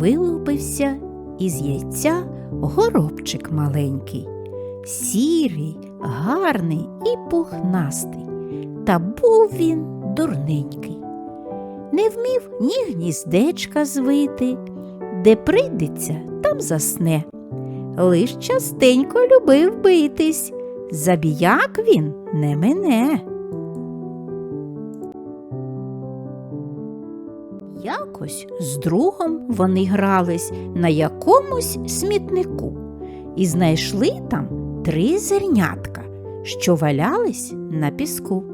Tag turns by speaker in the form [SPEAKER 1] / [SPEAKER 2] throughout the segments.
[SPEAKER 1] Вилупився із яйця горобчик маленький, сірий, гарний і пухнастий. Та був він дурненький. Не вмів ні гніздечка звити, де прийдеться, там засне. Лиш частенько любив битись, забіяк він не мене. Якось з другом вони грались на якомусь смітнику і знайшли там три зернятка, що валялись на піску.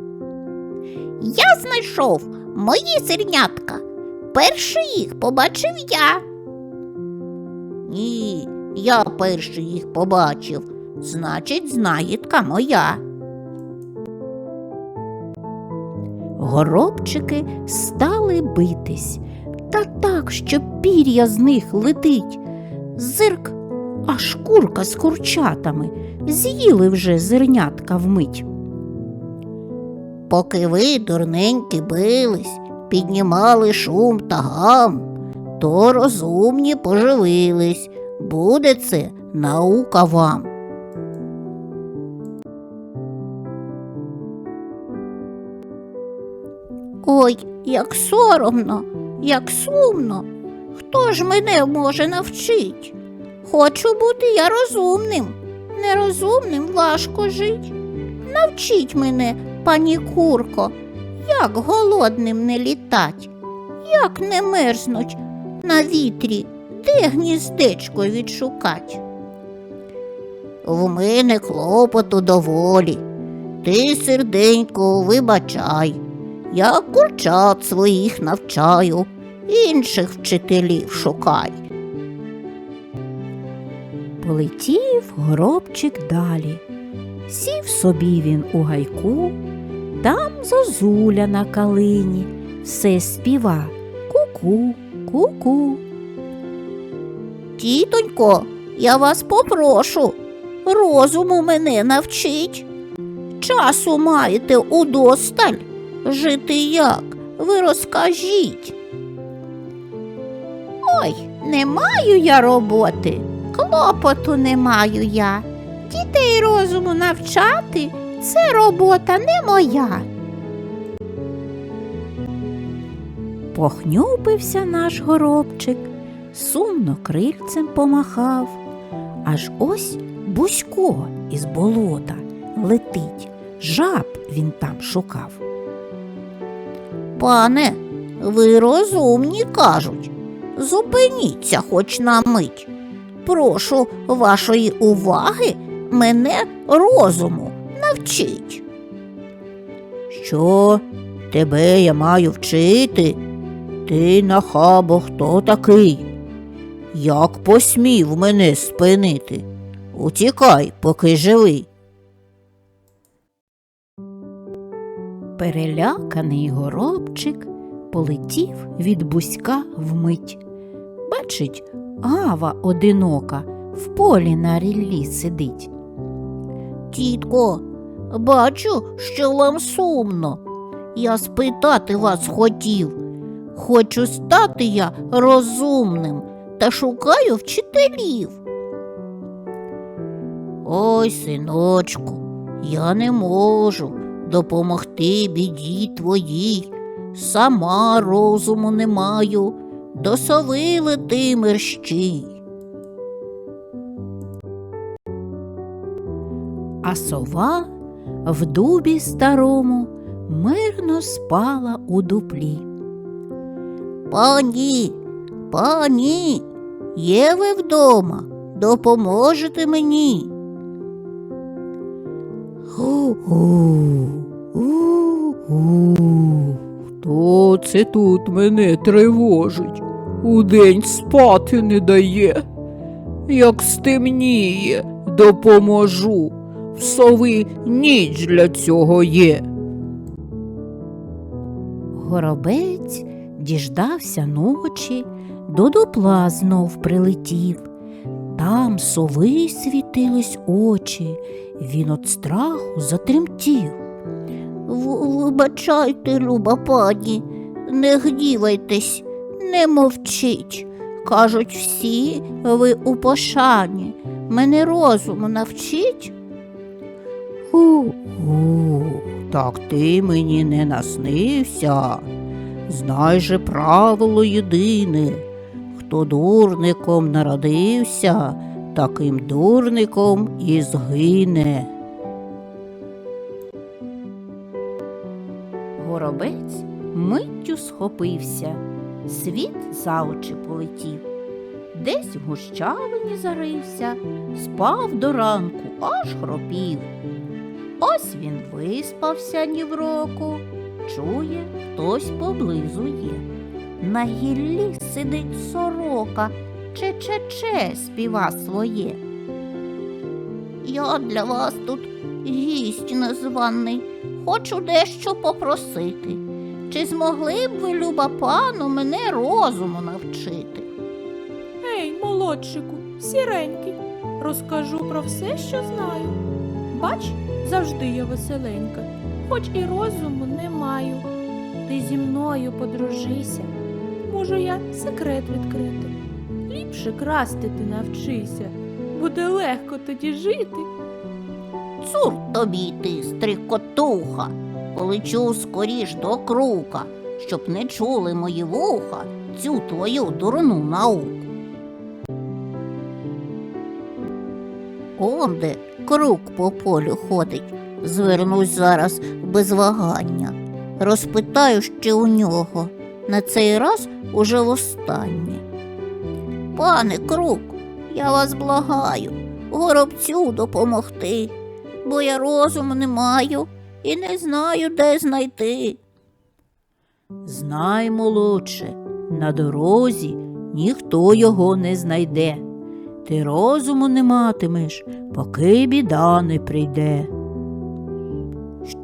[SPEAKER 2] Я знайшов мої зернятка. Перший їх побачив я. Ні, я перший їх побачив. Значить, знахідка моя.
[SPEAKER 1] Горобчики стали битись, та так, що пір'я з них летить. Зирк, а шкурка з курчатами з'їли вже зернятка вмить.
[SPEAKER 2] Поки ви, дурненькі, бились, піднімали шум та гам, то розумні поживились. Буде це наука вам. Ой, як соромно, як сумно. Хто ж мене може навчить? Хочу бути я розумним. Нерозумним важко жить. Навчіть мене, пані курко, як голодним не літать, як не мерзнуть на вітрі, де гніздечко відшукать. В мене клопоту доволі. Ти, серденько, вибачай. Я курчат своїх навчаю, інших вчителів шукай.
[SPEAKER 1] Полетів горобчик далі. Сів собі він у гайку, там зозуля на калині, все співа ку-ку, ку-ку.
[SPEAKER 2] Тітонько, я вас попрошу, розуму мене навчить. Часу маєте удосталь. Жити як? Ви розкажіть. Ой, не маю я роботи, клопоту не маю я. Дітей розуму навчати це робота не моя.
[SPEAKER 1] Похнюпився наш горобчик, сумно крильцем помахав, аж ось бузько із болота летить, жаб він там шукав.
[SPEAKER 2] Пане, ви розумні кажуть. Зупиніться хоч на мить. Прошу вашої уваги мене розуму навчить. Що тебе я маю вчити? Ти нахабо хто такий? Як посмів мене спинити? Утікай, поки живий.
[SPEAKER 1] Переляканий горобчик полетів від бузька вмить. Бачить, гава одинока в полі на ріллі сидить.
[SPEAKER 2] Тітко, бачу, що вам сумно. Я спитати вас хотів. Хочу стати я розумним та шукаю вчителів. Ой, синочку, я не можу допомогти біді твоїй. Сама розуму не маю, до сови лети мерщій.
[SPEAKER 1] А сова в дубі старому мирно спала у дуплі.
[SPEAKER 2] Пані, пані, є ви вдома, допоможете мені.
[SPEAKER 3] Хто це тут мене тривожить? Удень спати не дає. Як стемніє, допоможу. В сови ніч для цього є.
[SPEAKER 1] Горобець діждався ночі, до дупла знов прилетів. Там сови світились очі, він от страху затремтів.
[SPEAKER 2] Вибачайте, люба пані, не гнівайтесь, не мовчіть. Кажуть, всі ви у пошані. Мене розуму навчіть.
[SPEAKER 1] Ху-ху, так ти мені не наснився. Знай же правило єдине. Хто дурником народився, таким дурником і згине. Горобець миттю схопився, світ за очі полетів. Десь в гущавині зарився, спав до ранку, аж хропів. Ось він виспався ні в року, чує, хтось поблизу є. На гіллі сидить сорока, че-че-че співа своє.
[SPEAKER 2] Я для вас тут гість незваний. Хочу дещо попросити. Чи змогли б ви, люба пану, мене розуму навчити?
[SPEAKER 4] Ей, молодчику, сіренький, розкажу про все, що знаю. Бач, завжди я веселенька, хоч і розуму не маю. Ти зі мною подружися, можу я секрет відкрити. Ліпше красти ти навчися, буде легко тоді жити.
[SPEAKER 2] Цур тобі ти, стрикотуха, полечу скоріш до крука, щоб не чули мої вуха цю твою дурну науку. Он де крук по полю ходить, звернусь зараз без вагання. Розпитаю ще у нього, на цей раз уже востаннє. Пане крук, я вас благаю, горобцю допомогти, бо я розуму не маю і не знаю, де знайти.
[SPEAKER 1] Знай, молодше, на дорозі ніхто його не знайде. Ти розуму не матимеш, поки біда не прийде.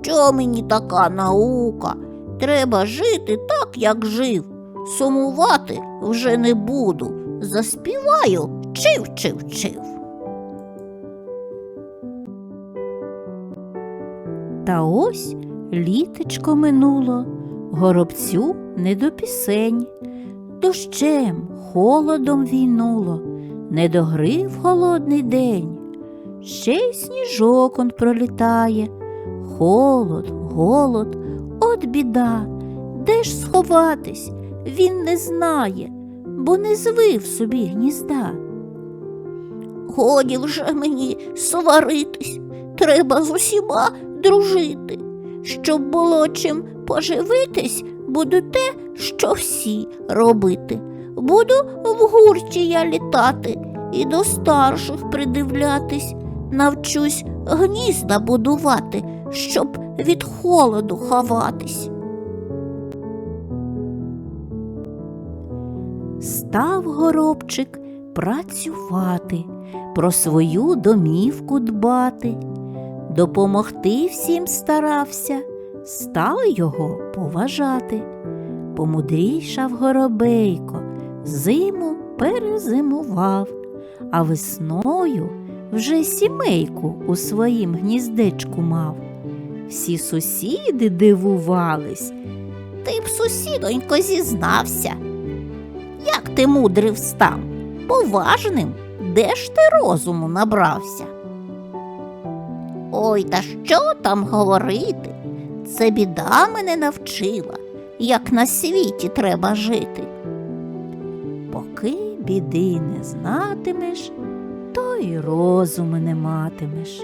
[SPEAKER 2] Що мені така наука? Треба жити так, як жив. Сумувати вже не буду. Заспіваю чив, чив, чив.
[SPEAKER 1] Та ось літечко минуло, горобцю не до пісень, дощем, холодом війнуло, не до гри в холодний день. Ще й сніжок он пролітає, холод, голод, от біда, де ж сховатись, він не знає, бо не звив собі гнізда.
[SPEAKER 2] Годі вже мені сваритись, треба з усіма дружити. Щоб було чим поживитись, буду те, що всі робити. Буду в гурті я літати і до старших придивлятись, навчусь гнізда будувати, щоб від холоду ховатись.
[SPEAKER 1] Став горобчик працювати, про свою домівку дбати, допомогти всім старався, стали його поважати. Помудрійшав горобейко, зиму перезимував, а весною вже сімейку у своїм гніздечку мав. Всі сусіди дивувались,
[SPEAKER 2] Ти б, сусідонько, зізнався. Як ти мудрив став, поважним, де ж ти розуму набрався? Ой, та що там говорити? Це біда мене навчила, як на світі треба жити.
[SPEAKER 1] Поки біди не знатимеш, то й розуму не матимеш.